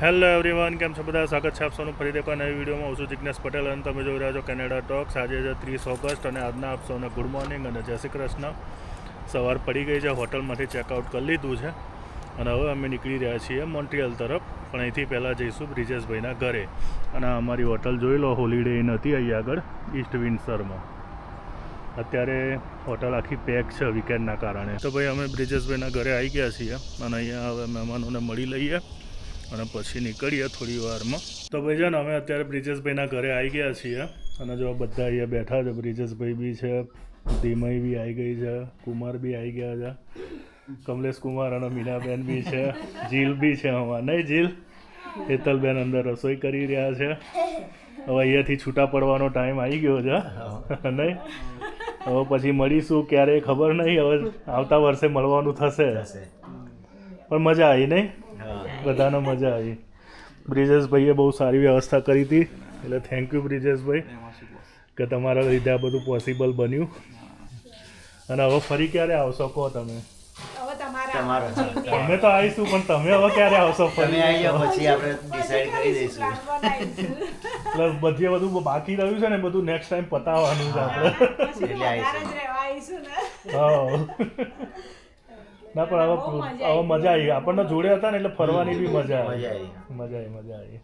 Hello everyone કેમ છો બધા? સ્વાગત છે આપ ફરી એકવાર નવી વિડીયોમાં. હું છું જિજ્ઞેશ પટેલ અને તમે જોઈ રહ્યા છો કેનેડા ટોક્સ આજે છે ત્રીસ ઓગસ્ટ અને આજના આપ સૌને ગુડ મોર્નિંગ અને જય શ્રી કૃષ્ણ. સવાર પડી ગઈ છે, હોટલમાંથી ચેકઆઉટ કરી લીધું છે અને હવે અમે નીકળી રહ્યા છીએ મોન્ટ્રિયલ તરફ. પણ અહીંથી પહેલાં જઈશું બ્રિજેશભાઈના ઘરે. અને અમારી હોટલ જોઈ લો હોલિડે ઇન હતી અહીં આગળ ઈસ્ટ વિન્સરમાં અત્યારે હોટલ આખી પેક છે વીકેન્ડના કારણે. તો ભાઈ, અમે બ્રિજેશભાઈના ઘરે આવી ગયા છીએ અને અહીંયા હવે મહેમાનોને મળી લઈએ. અને પછી નીકળીએ થોડી વારમાં. તો ભાઈ છે ને અમે અત્યારે બ્રિજેશભાઈના ઘરે આવી ગયા છીએ. અને જો બધા અહીંયા બેઠા છે બ્રિજેશભાઈ બી છે ધીમય બી આવી ગઈ છે કુમાર બી આવી ગયા છે કમલેશ કુમાર અને મીનાબેન બી છે જીલ બી છે આમાં નહીં જીલ? હેતલબેન અંદર રસોઈ કરી રહ્યા છે. હવે અહીંયાથી છૂટા પડવાનો ટાઈમ આવી ગયો છે નહીં? હવે પછી મળીશું ક્યારે ખબર નહીં. હવે આવતા વર્ષે મળવાનું થશે. પણ મજા આવી નહીં? બધાને મજા આવી. બ્રિજેશભાઈએ બહુ સારી વ્યવસ્થા કરી હતી. એટલે થેન્ક યુ બ્રિજેશભાઈ કે તમારા લીધે આ બધું પોસિબલ બન્યું. અને હવે ફરી ક્યારે આવશો કહો તમે. અમે તો આવીશું પણ તમે હવે ક્યારે આવશો ફરી? આવી પછી આપણે ડિસાઈડ કરી દઈશું. એટલે બધી બધું બાકી રહ્યું છે ને બધું નેક્સ્ટ ટાઈમ પતાવવાનું છે આપણે. એટલે આવીશું. જ રહેવા આવીશું ને. હા. ના પણ હવે હવે મજા આવી આપણને જોડે હતા ને એટલે ફરવાની બી મજા આવી મજા આવી. મજા આવી મજા આવી.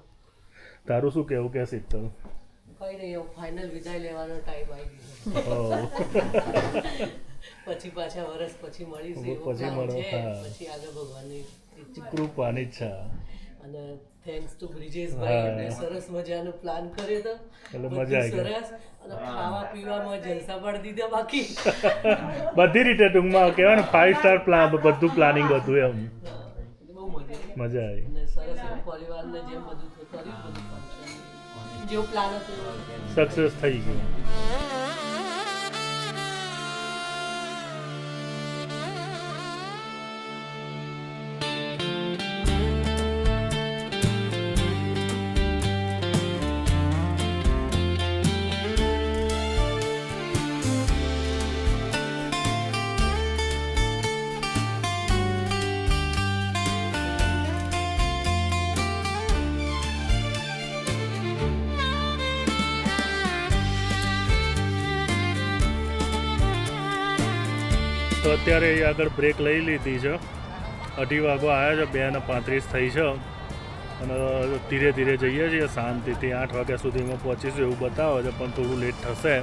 તારું શું કેવું? કે શીતલ? કઈ નહીં ફાઇનલ વિદાય લેવાનો ટાઈમ આવી ગયો. પછી પાછા વર્ષ પછી મળીશું પછી મળો. પછી આગળ ભગવાનની. કૃપાની ઈચ્છા. અને થેન્ક્સ ટુ બ્રિજેશભાઈ. એમને સરસ મજાનો પ્લાન કર્યો તો. એટલે મજા આવી સરસ. અને ખાવા પીવામાં જલસા પાડી દીધા બાકી. બધી રીતે ટૂંકમાં કહેવાય ને ફાઈવ સ્ટાર પ્લાન બધું પ્લાનિંગ હતું એમ. બહુ મજા આવી. મજા આવી અને સરસ એવું પરિવારને જેમ બધું કર્યું બધું જેવું પ્લાન હતું. સક્સેસ થઈ ગયું. તો અત્યારે એ આગળ બ્રેક લઈ લીધી છે. અઢી વાગો આવ્યા છે, બે ને પાંત્રીસ થઈ છે. અને ધીરે ધીરે જઈએ છીએ, શાંતિથી આઠ વાગ્યા સુધીમાં પહોંચીશું એવું બતાવે છે, પણ થોડું લેટ થશે.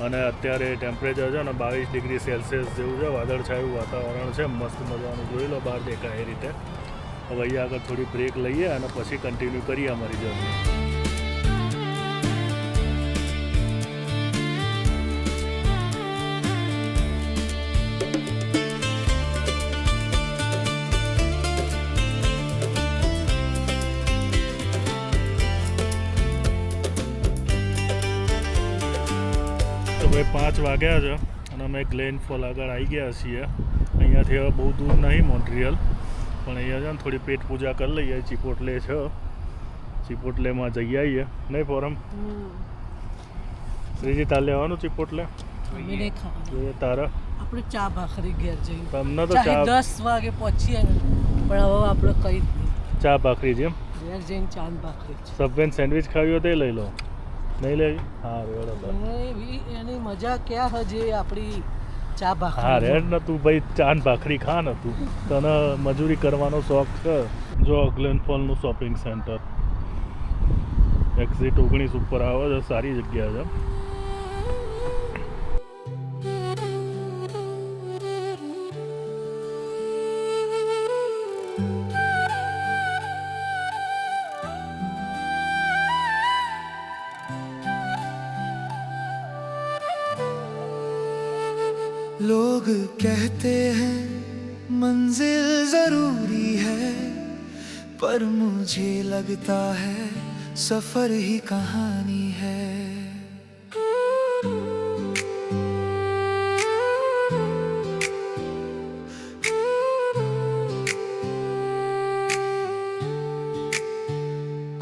અને અત્યારે ટેમ્પરેચર છે ને બાવીસ ડિગ્રી સેલ્સિયસ જેવું છે, વાદળછાયું વાતાવરણ છે, મસ્ત મજાનું જોઈ લો બહાર દેખાય એ રીતે. હવે અહીંયા આગળ થોડી બ્રેક લઈએ અને પછી કન્ટિન્યુ કરીએ અમારી જર્ની ભાઈ પાંચ વાગ્યા છે અને અમે ગ્લેન ફોલ આગળ આવી ગયા છીએ. અહીંયાથી હવે બહુ દૂર નહીં મોન્ટ્રિયલ. પણ અહીંયા છે ને થોડી પેટ પૂજા કરી લઈએ. ચિપોટલે છે. ચિપોટલેમાં જઈ આવીએ. નહીં ફોરમ શ્રીજી તાર લેવાનું ચિપોટલે? જોઈએ તારા. આપણે ચા ભાખરી ઘેર જઈએ તમને તો ચા દસ વાગે પહોંચીએ પણ હવે આપણે કઈ ચા ભાખરી જેમ? ઘેર જઈને ચા ભાખરી સબવેન સેન્ડવિચ ખાવી હોય તો લઈ લો. નહીં લેવી હા એવી એની મજા ક્યાં હજે આપણી ચા હા ભાખરી રેડ ન તું ભાઈ ચાન ભાખરી ખા ન તું તને મજૂરી કરવાનો શોખ છે? જો ગ્લેન ફોલનું શોપિંગ સેન્ટર. એક્ઝિટ ઓગણીસ ઉપર આવે છે સારી જગ્યા છે. लोग कहते हैं, मंजिल ज़रूरी है, पर मुझे लगता है सफ़र ही कहानी है।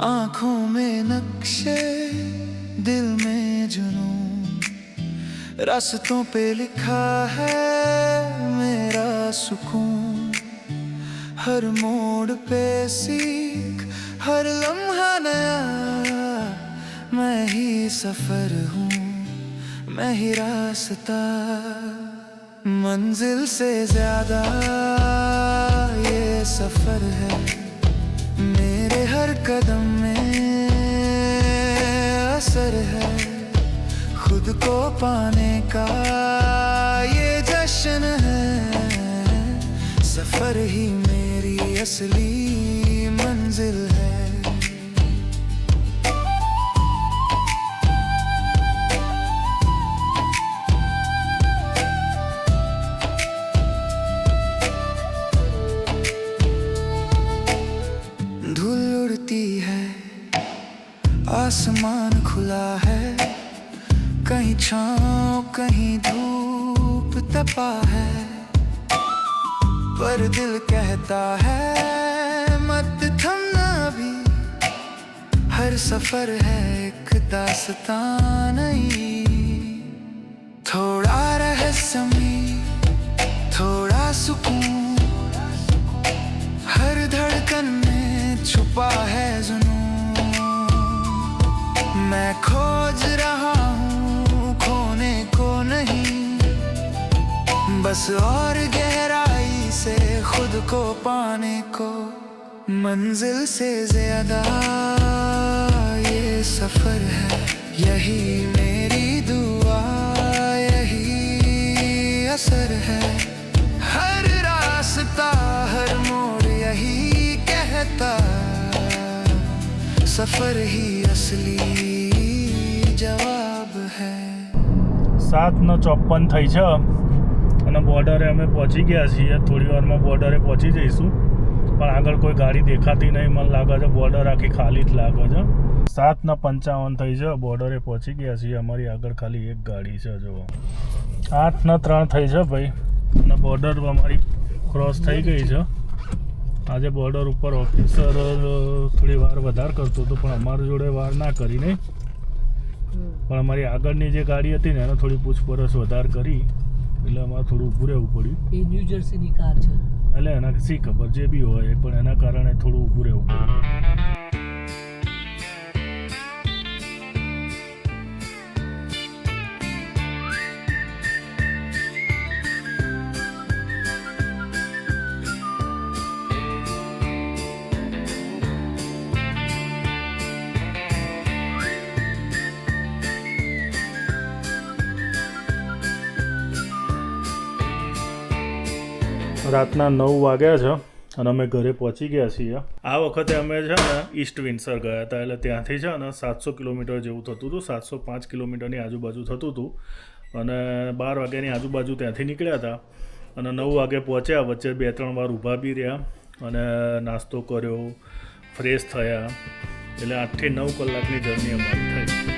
आँखों में नक्शे, दिल में जुनून रास्तों पे लिखा है मेरा सुकून। हर मोड़ पे सीख, हर लम्हा नया। मैं ही सफ़र हूँ, मैं ही रास्ता। मंजिल से ज़्यादा ये सफ़र है मेरे हर कदम में। को पाने का ये जश्न है। सफ़र ही मेरी असली मंजिल है। धूल उड़ती है, आसमान खुला है। कहीं छाँव, कहीं धूप तपा है। पर दिल कहता है, मत थमना भी। हर सफ़र है एक दास्तान नई थोड़ा रहस्यमी थोड़ा सुकून। हर धड़कन में छुपा है जुनून। मैं खोज रहा बस और गहराई से खुद को पाने को मंजिल से ज्यादा ये सफर है यही मेरी दुआ यही असर है हर रास्ता हर मोड़ यही कहता सफर ही असली जवाब है સાત ને ચોપન થઈ છે અને બોર્ડરે અમે પહોંચી ગયા છીએ. થોડી વારમાં બોર્ડરે પહોંચી જઈશું. પણ આગળ કોઈ ગાડી દેખાતી નહીં. મને લાગે છે બોર્ડર આખી ખાલી જ લાગે છે. સાત ને પંચાવન થઈ છે. બોર્ડરે પહોંચી ગયા છીએ. અમારી આગળ ખાલી એક ગાડી છે જો આઠ ને ત્રણ થઈ છે ભાઈ. અને બોર્ડર અમારી ક્રોસ થઈ ગઈ છે. આજે બોર્ડર ઉપર ઓફિસર થોડી વાર વધારે કરતો હતો પણ અમારી જોડે વાર ના કરી નહીં. પણ અમારી આગળની જે ગાડી હતી ને એને થોડી પૂછપરછ વધારે કરી. એટલે અમારે થોડું ઊભું રહેવું પડ્યું. એ ન્યૂ જર્સીની કાર છે. એટલે એના શી ખબર જે બી હોય પણ એના કારણે થોડું ઊભું રહેવું પડ્યું. રાતના નવ વાગ્યા છે અને અમે ઘરે પહોંચી ગયા છીએ. આ વખતે અમે છે ને ઈસ્ટ વિન્સર ગયા હતા, એટલે ત્યાંથી છે ને સાતસો કિલોમીટર જેવું થતું હતું, સાતસો પાંચ કિલોમીટરની આજુબાજુ થતું હતું. અને બાર વાગ્યાની આજુબાજુ ત્યાંથી નીકળ્યા હતા. અને નવ વાગે પહોંચ્યા, વચ્ચે બે ત્રણ વાર ઊભા બી રહ્યા અને નાસ્તો કર્યો, ફ્રેશ થયા. એટલે આઠથી નવ કલાકની જર્ની અમારી થઈ.